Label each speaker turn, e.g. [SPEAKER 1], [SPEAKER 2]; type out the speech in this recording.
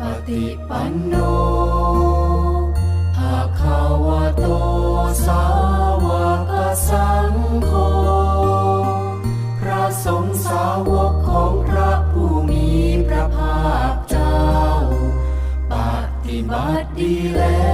[SPEAKER 1] ปฏิปันโนภาคาวโตสาวกสังโฆ พระสงฆ์สาวกของพระผู้มีพระภาคเจ้า ปฏิบัติดีแล้ว